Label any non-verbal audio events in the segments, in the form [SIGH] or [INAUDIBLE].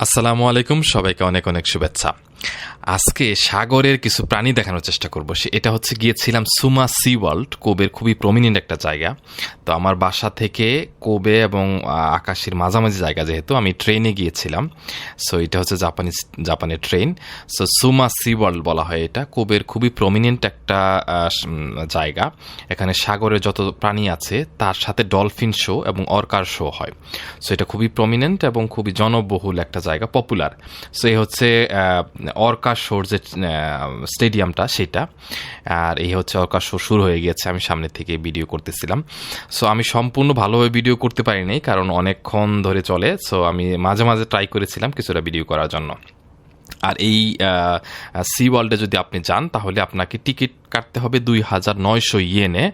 আসসালামু আলাইকুম সবাইকে অনেক অনেক শুভেচ্ছা। আজকে সাগরের কিছু প্রাণী দেখানোর চেষ্টা করব। সে এটা হচ্ছে গিয়েছিলাম সুমা সি ওয়ার্ল্ড, কোবের খুবই প্রমিনেন্ট একটা জায়গা। তো আমার বাসা থেকে কোবে এবং আকাশের মাঝামাঝি জায়গা যেহেতু, আমি ট্রেনে গিয়েছিলাম। সো এটা হচ্ছে জাপানি জাপানের train. So Suma Sea World বলা হয় এটা। কোবের খুবই প্রমিনেন্ট একটা জায়গা। এখানে সাগরের যত প্রাণী আছে, তার সাথে ডলফিন শো এবং অর্কার শো হয়। সো এটা খুবই প্রমিনেন্ট এবং খুবই জনবহুল একটা জায়গা পপুলার সো এই হচ্ছে অর্কা শোর যে স্টেডিয়ামটা, সেটা। আর এই হচ্ছে অর্কা শো শুরু হয়ে গিয়েছে, আমি সামনে থেকে ভিডিও করতেছিলাম। সো আমি সম্পূর্ণ ভালোভাবে ভিডিও করতে পারিনি কারণ অনেকক্ষণ ধরে চলে। সো আমি মাঝে মাঝে ট্রাই করেছিলাম কিছুটা ভিডিও করার জন্য। আর এই সি ওয়ার্ল্ডে যদি আপনি যান, তাহলে আপনাকে টিকিট কাটতে হবে দুই হাজার নয়শো ইয়েনে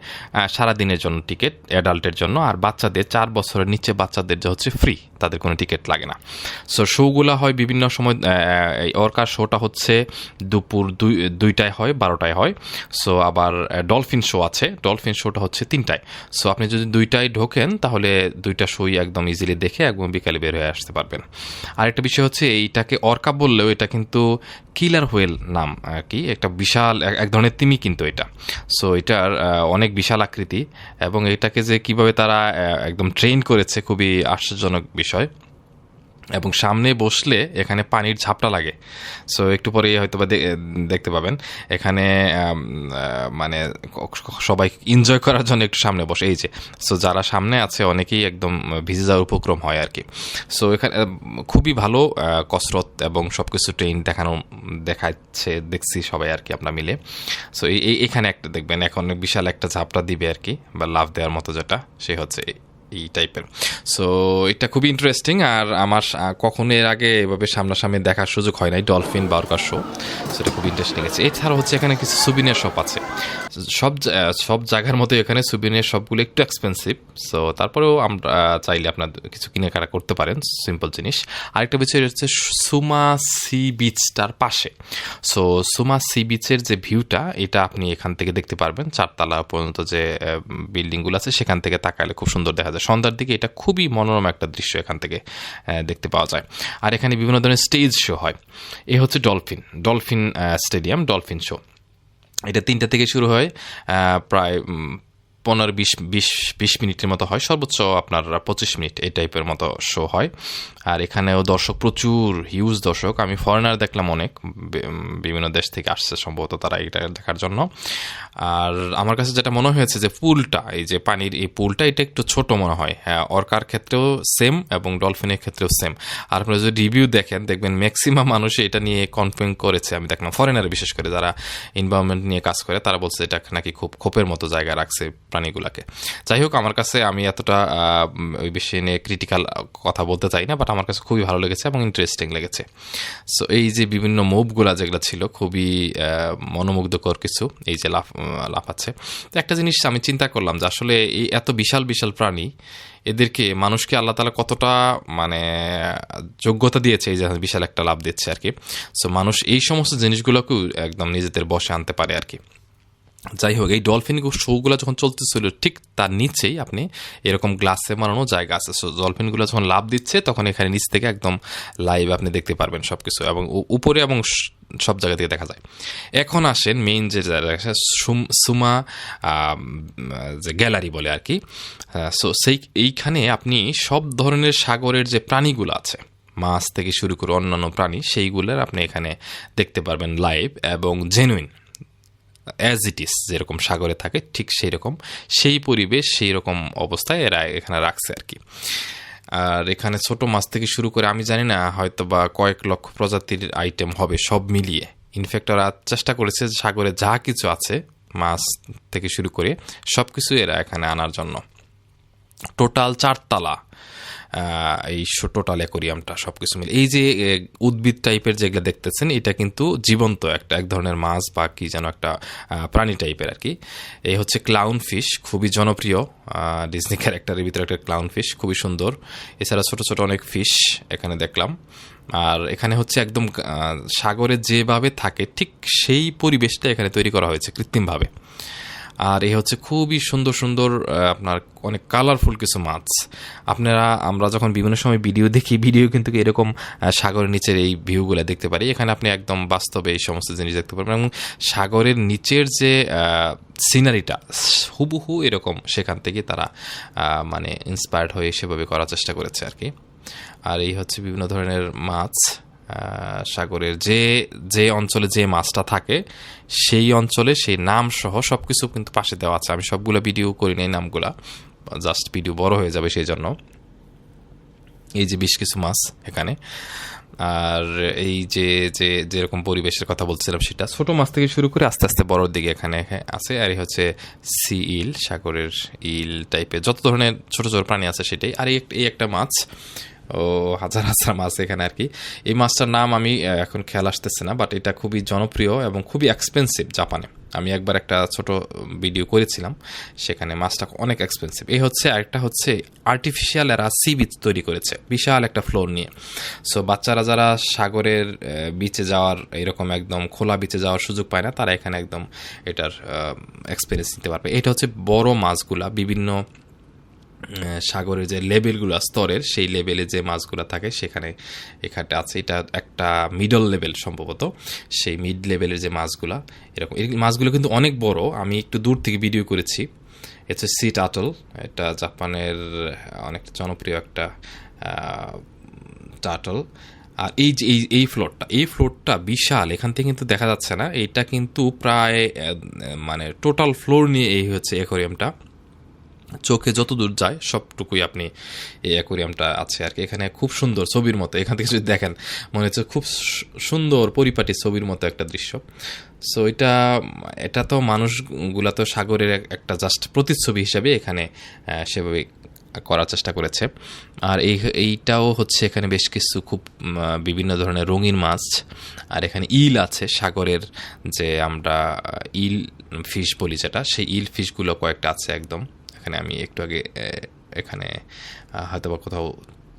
সারাদিনের জন্য টিকিট অ্যাডাল্টের জন্য, আর বাচ্চাদের চার বছরের নিচে বাচ্চাদের যে হচ্ছে ফ্রি তাদের কোনো টিকিট লাগে না। সো শোগুলো হয় বিভিন্ন সময় অর্কার শোটা হচ্ছে দুপুর দুই, দুইটায় হয়, বারোটায় হয়। সো আবার ডলফিন শো আছে। ডলফিন শোটা হচ্ছে তিনটায়। সো আপনি যদি দুইটায় ঢোকেন, তাহলে দুইটা শোই একদম ইজিলি দেখে একদম বিকালে বের হয়ে আসতে পারবেন। আর একটা বিষয় হচ্ছে, এইটাকে অর্কা বললেও এটা কিন্তু কিলার হোয়েল নাম আর কি? একটা বিশাল এক ধরনের তিমি কিন্তু এটা। সো এটার অনেক বিশাল আকৃতি এবং এটাকে যে কীভাবে তারা একদম ট্রেন করেছে খুবই আশ্চর্যজনক বিষয়। এবং সামনে বসলে এখানে পানির ঝাপটা লাগে। সো একটু পরে হয়তো বা দেখতে পাবেন। এখানে মানে সবাই এনজয় করার জন্য একটু সামনে বসে। এই যে সো যারা সামনে আছে, অনেকেই একদম ভিজে যাওয়ার উপক্রম হয় আর কি। সো এখানে খুবই ভালো কসরত এবং সব কিছু ট্রেন দেখানো, দেখাচ্ছে, দেখছি সবাই আর কি আমরা মিলে। সো এই- এখানে একটা দেখবেন, এখন বিশাল একটা ঝাপটা দিবে আর কি, বা লাভ দেওয়ার মতো যেটা, সে হচ্ছে এই- টাইপের সো এটা খুবই ইন্টারেস্টিং আর আমার কখনো এর আগে এভাবে সামনাসামনি দেখার সুযোগ হয় নাই ডলফিন বার্কার শো সেটা খুব ইন্টারেস্টিং আছে। এছাড়া হচ্ছে এখানে কিছু সুবিনিয়ার শপ আছে। সব সব জায়গার মতো এখানে সুবিনিয়ার শপগুলো একটু এক্সপেন্সিভ সো তারপরেও আমরা চাইলে আপনার কিছু কেনাকাটা করতে পারেন সিম্পল জিনিস। আরেকটা বিষয় হচ্ছে সুমা সি বিচটার পাশে। সো সুমা সি বিচের যে ভিউটা, এটা আপনি এখান থেকে দেখতে পারবেন। চারতলা পর্যন্ত যে বিল্ডিংগুলো আছে, সেখান থেকে তাকালে খুব সুন্দর দেখা যায়। সন্ধ্যার দিকে এটা খুবই মনোরম একটা দৃশ্য এখান থেকে দেখতে পাওয়া যায়। আর এখানে বিভিন্ন ধরনের স্টেজ শো হয়। এ হচ্ছে dolphin dolphin stadium dolphin show এটা তিনটা থেকে শুরু হয় প্রায় পনেরো বিশ বিশ বিশ মিনিটের মতো হয়, সর্বোচ্চ আপনার পঁচিশ মিনিট এই টাইপের মতো শো হয়। আর এখানেও দর্শক প্রচুর হিউজ দর্শক। আমি ফরেনার দেখলাম অনেক বিভিন্ন দেশ থেকে আসছে সম্ভবত তারা এটা দেখার জন্য। আর আমার কাছে যেটা মনে হয়েছে যে পুলটা, এই যে পানির এই পুলটা, এটা একটু ছোট মনে হয়। হ্যাঁ অর্কার ক্ষেত্রেও সেম এবং ডলফিনের ক্ষেত্রেও সেম আর আপনারা যদি রিভিউ দেখেন, দেখবেন ম্যাক্সিমাম মানুষ এটা নিয়ে কনফার্ম করেছে। আমি দেখলাম ফরেনার বিশেষ করে যারা এনভায়রনমেন্ট নিয়ে কাজ করে, তারা বলছে এটা নাকি খুব খোপের মতো জায়গা রাখছে। প্রাণীগুলাকে। যাই হোক আমার কাছে আমি এতটা ওই বিষয় নিয়ে ক্রিটিক্যাল কথা বলতে চাই না বাট আমার কাছে খুবই ভালো লেগেছে এবং ইন্টারেস্টিং লেগেছে। সো এই যে বিভিন্ন মুভগুলা যেগুলো ছিল, খুবই মনোমুগ্ধকর কিছু, এই যে লাফ লাফাচ্ছে তো একটা জিনিস আমি চিন্তা করলাম যে আসলে এই এত বিশাল বিশাল প্রাণী, এদেরকে মানুষকে আল্লাহ তালা কতটা মানে যোগ্যতা দিয়েছে, এই যে বিশাল একটা লাভ দিচ্ছে আর কি। সো মানুষ এই সমস্ত জিনিসগুলোকেও একদম নিজেদের বসে আনতে পারে আর কি। যাই হোক, এই ডলফিন শোগুলো যখন চলতেছিল, ঠিক তার নিচেই আপনি এরকম গ্লাসে বানানো জায়গা আছে। সো ডলফিনগুলো যখন লাভ দিচ্ছে, তখন এখানে নিচ থেকে একদম লাইভ আপনি দেখতে পারবেন সব কিছু এবং উপরে এবং সব জায়গা থেকে দেখা যায়। এখন আসেন মেইন যে সুমা যে গ্যালারি বলে আর কি। সো সেই এইখানে আপনি সব ধরনের সাগরের যে প্রাণীগুলো আছে, মাছ থেকে শুরু করে অন্যান্য প্রাণী, সেইগুলোর আপনি এখানে দেখতে পারবেন লাইভ এবং জেনুইন অ্যাজ ইট ইস যেরকম সাগরে থাকে, ঠিক সেই রকম সেই পরিবেশ সেই রকম অবস্থায় এরা এখানে রাখছে আর কি। আর এখানে ছোট মাছ থেকে শুরু করে, আমি জানি না হয়তো বা কয়েক লক্ষ প্রজাতির আইটেম হবে, সব মিলিয়ে। ইনফ্যাক্ট ওরা চেষ্টা করেছে সাগরে যা কিছু আছে, মাছ থেকে শুরু করে সব কিছু এরা এখানে আনার জন্য। টোটাল চারতলা। এই টোটাল অ্যাকোরিয়ামটা সব কিছু মিলে। এই যে উদ্ভিদ টাইপের যেগুলো দেখতেছেন, এটা কিন্তু জীবন্ত একটা, এক ধরনের মাছ বা কি যেন একটা প্রাণী টাইপের আর কি। এই হচ্ছে ক্লাউন ফিশ খুবই জনপ্রিয় ডিজনি ক্যারেক্টারের ভিতরে একটা ক্লাউন ফিশ খুবই সুন্দর। এছাড়া ছোট ছোট অনেক ফিশ এখানে দেখলাম। আর এখানে হচ্ছে একদম সাগরে যেভাবে থাকে, ঠিক সেই পরিবেশটা এখানে তৈরি করা হয়েছে কৃত্রিমভাবে। আর এই হচ্ছে খুবই সুন্দর সুন্দর আপনার অনেক কালারফুল কিছু মাছ। আপনারা, আমরা যখন বিভিন্ন সময় ভিডিও দেখি ভিডিও কিন্তু এরকম সাগরের নিচের এই ভিউগুলো দেখতে পারি। এখানে আপনি একদম বাস্তবে এই সমস্ত জিনিস দেখতে পারবেন এবং সাগরের নিচের যে সিনারিটা হুবহু এরকম সেখান থেকে তারা মানে ইন্সপায়ার্ড হয়ে সেভাবে করার চেষ্টা করেছে আর কি। আর এই হচ্ছে বিভিন্ন ধরনের মাছ। সাগরের যে যে অঞ্চলে যে মাছটা থাকে, সেই অঞ্চলে সেই নাম সহ সব কিছু কিন্তু পাশে দেওয়া আছে। আমি সবগুলো ভিডিও করি নাই নামগুলা জাস্ট ভিডিও বড় হয়ে যাবে সেই জন্য। এই যে বেশ কিছু মাছ এখানে। আর এই যে যে, যেরকম পরিবেশের কথা বলছিলাম সেটা। ছোট মাছ থেকে শুরু করে আস্তে আস্তে বড়র দিকে এখানে আছে। আর এই হচ্ছে সি ইল, সাগরের ইল টাইপের যত ধরনের ছোট ছোট প্রাণী আছে সেটাই। আর এই একটা মাছ ও হাজার হাজার মাছ এখানে আর কি। এই মাছটার নাম আমি এখন খেয়াল আসতেছে না বাট এটা খুবই জনপ্রিয় এবং খুবই এক্সপেন্সিভ জাপানে। আমি একবার একটা ছোট ভিডিও করেছিলাম, সেখানে মাছটা অনেক এক্সপেন্সিভ এই হচ্ছে আরেকটা হচ্ছে আর্টিফিশিয়াল এরা সি বিচ তৈরি করেছে, বিশাল একটা ফ্লোর নিয়ে। সো বাচ্চারা যারা সাগরের বিচে যাওয়ার এরকম একদম খোলা বিচে যাওয়ার সুযোগ পায় না, তারা এখানে একদম এটার এক্সপিরিয়েন্স নিতে পারবে। এটা হচ্ছে বড় মাছগুলা, বিভিন্ন সাগরের যে লেভেলগুলো, স্তরের, সেই লেভেলে যে মাছগুলো থাকে, সেখানে এখানে আছে। এটা একটা মিডল লেভেল সম্ভবত। সেই মিড লেভেলের যে মাছগুলা, এরকম এই মাছগুলো কিন্তু অনেক বড়। আমি একটু দূর থেকে ভিডিও করেছি। হচ্ছে সি টাটল এটা জাপানের অনেক জনপ্রিয় একটা টাটল আর এই যে এই এই ফ্লোরটা এই ফ্লোরটা বিশাল। এখান থেকে কিন্তু দেখা যাচ্ছে না। এটা কিন্তু প্রায় মানে টোটাল ফ্লোর নিয়ে এই হচ্ছে অ্যাকোরিয়ামটা চোখে যত দূর যায়, সবটুকুই আপনি এই অ্যাকোরিয়ামটা আছে আর কি। এখানে খুব সুন্দর ছবির মতো, এখান থেকে যদি দেখেন, মনে হচ্ছে খুব সুন্দর পরিপাটি ছবির মতো একটা দৃশ্য। সো এটা এটা তো মানুষগুলা তো সাগরের একটা জাস্ট প্রতিচ্ছবি হিসাবে এখানে সেভাবে করার চেষ্টা করেছে। আর এই, এইটাও হচ্ছে এখানে বেশ কিছু খুব বিভিন্ন ধরনের রঙিন মাছ। আর এখানে ইল আছে, সাগরের যে আমরা ইল ফিশ বলি যেটা, সেই ইল ফিশগুলো কয়েকটা আছে একদম। এখানে আমি একটু আগে এখানে হয়তো বা কোথাও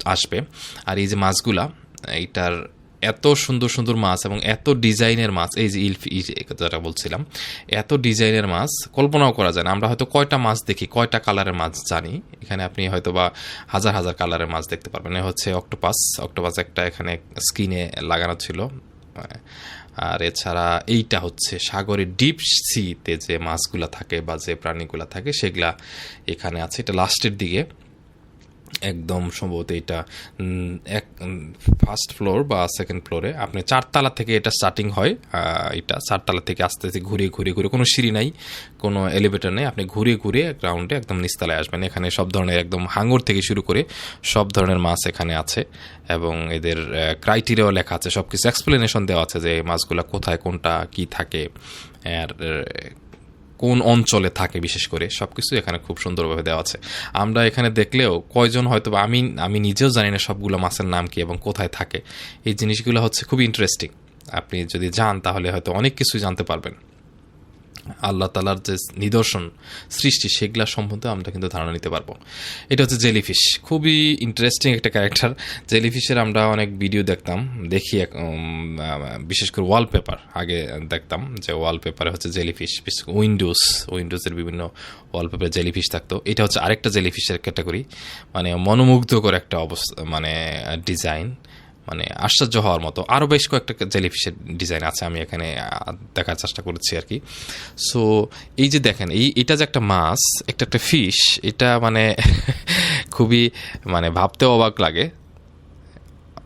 আসবে। আর এই যে মাছগুলা, এইটার এত সুন্দর সুন্দর মাছ এবং এত ডিজাইনের মাছ, এই যে ইল ফি- যেটা বলছিলাম, এত ডিজাইনের মাছ কল্পনাও করা যায় না। আমরা হয়তো কয়টা মাছ দেখি, কয়টা কালারের মাছ জানি। এখানে আপনি হয়তো বা হাজার হাজার কালারের মাছ দেখতে পারবেন। হচ্ছে অক্টোপাস। অক্টোপাস একটা এখানে স্কিনে লাগানো ছিল। আর এছাড়া এইটা হচ্ছে সাগরের ডিপ সিতে যে মাছগুলা থাকে বা যে প্রাণীগুলা থাকে, সেগুলা এখানে আছে। এটা লাস্টের দিকে। একদম সম্ভবত এটা এক ফার্স্ট ফ্লোর বা সেকেন্ড ফ্লোরে আপনি চারতলা থেকে এটা স্টার্টিং হয় এটা চারতলা থেকে আস্তে আস্তে ঘুরে ঘুরে ঘুরে কোনো সিঁড়ি নাই, কোনো এলিভেটর নেই। আপনি ঘুরে ঘুরে গ্রাউন্ডে একদম নিচতলায় আসবেন। এখানে সব ধরনের একদম হাঙ্গর থেকে শুরু করে সব ধরনের মাছ এখানে আছে এবং এদের ক্রাইটেরিয়াও লেখা আছে। সব কিছু এক্সপ্লেনেশন দেওয়া আছে যে মাছগুলা কোথায়, কোনটা, কি থাকে। আর কোন অঞ্চলে থাকে, বিশেষ করে সব কিছু এখানে খুব সুন্দরভাবে দেওয়া আছে। আমরা এখানে দেখলেও কয়জন হয়তো বা আমি আমি নিজেও জানি না সবগুলো মাছের নাম কি এবং কোথায় থাকে। এই জিনিসগুলো হচ্ছে খুব ইন্টারেস্টিং আপনি যদি যান তাহলে হয়তো অনেক কিছুই জানতে পারবেন। আল্লাহ তালার যে নিদর্শন, সৃষ্টি, সেগুলা সম্বন্ধে আমরা কিন্তু ধারণা নিতে পারব। এটা হচ্ছে জেলিফিশ। খুবই ইন্টারেস্টিং একটা ক্যারেক্টার জেলিফিশের আমরা অনেক ভিডিও দেখতাম, দেখি বিশেষ করে ওয়ালপেপার আগে দেখতাম যে ওয়ালপেপারে হচ্ছে জেলিফিশ উইন্ডোজ উইন্ডোজের বিভিন্ন ওয়ালপেপারে জেলিফিশ থাকতো। এটা হচ্ছে আরেকটা জেলিফিশের ক্যাটাগরি মানে মনোমুগ্ধকর একটা অবস্থা মানে ডিজাইন মানে আশ্চর্য হওয়ার মতো। আরও বেশ কয়েকটা জেলিফিশের ডিজাইন আছে, আমি এখানে দেখার চেষ্টা করেছি আর কি। সো, এই যে দেখেন, এই, এটা যে একটা মাছ, একটা একটা ফিশ, এটা মানে [LAUGHS] খুবই মানে ভাবতেও অবাক লাগে।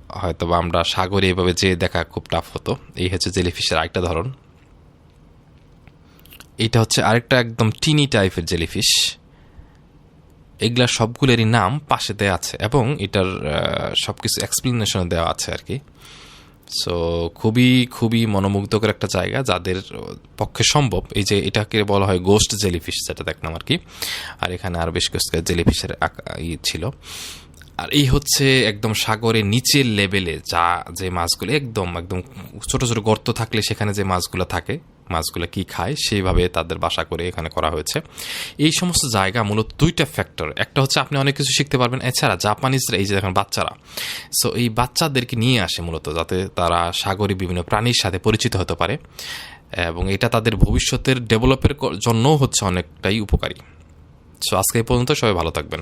হয়তো বা আমরা সাগরে এভাবে যে দেখা খুব টাফ হতো। এই হচ্ছে জেলিফিশের আরেকটা ধরন। এটা হচ্ছে আরেকটা একদম টিনি টাইপের জেলিফিশ। এগুলা সবগুলোরই নাম পাশে দেওয়া আছে এবং এটার সব কিছু এক্সপ্লেনেশন দেওয়া আছে আর কি। সো খুবই খুবই মনোমুগ্ধকর একটা জায়গা যাদের পক্ষে সম্ভব। এই যে এটাকে বলা হয় গোস্ট জেলিফিশ যেটা দেখলাম আর কি। আর এখানে আরও বেশ কিছু জেলিফিশের ই ছিল। আর এই হচ্ছে একদম সাগরের নিচের লেভেলে যা যে মাছগুলো একদম একদম ছোট ছোট গর্ত থাকলে সেখানে যে মাছগুলো থাকে মাছগুলো কি খায়, সেইভাবে তাদের বাসা করে এখানে করা হয়েছে। এই সমস্ত জায়গা মূলত দুইটা ফ্যাক্টর একটা হচ্ছে আপনি অনেক কিছু শিখতে পারবেন, এছাড়া জাপানিজরা এই যে দেখেন বাচ্চারা। সো এই বাচ্চাদেরকে নিয়ে আসে মূলত যাতে তারা সাগরে বিভিন্ন প্রাণীর সাথে পরিচিত হতে পারে এবং এটা তাদের ভবিষ্যতের ডেভেলপের জন্যও হচ্ছে অনেকটাই উপকারী। সো আজকে এই পর্যন্ত সবাই ভালো থাকবেন।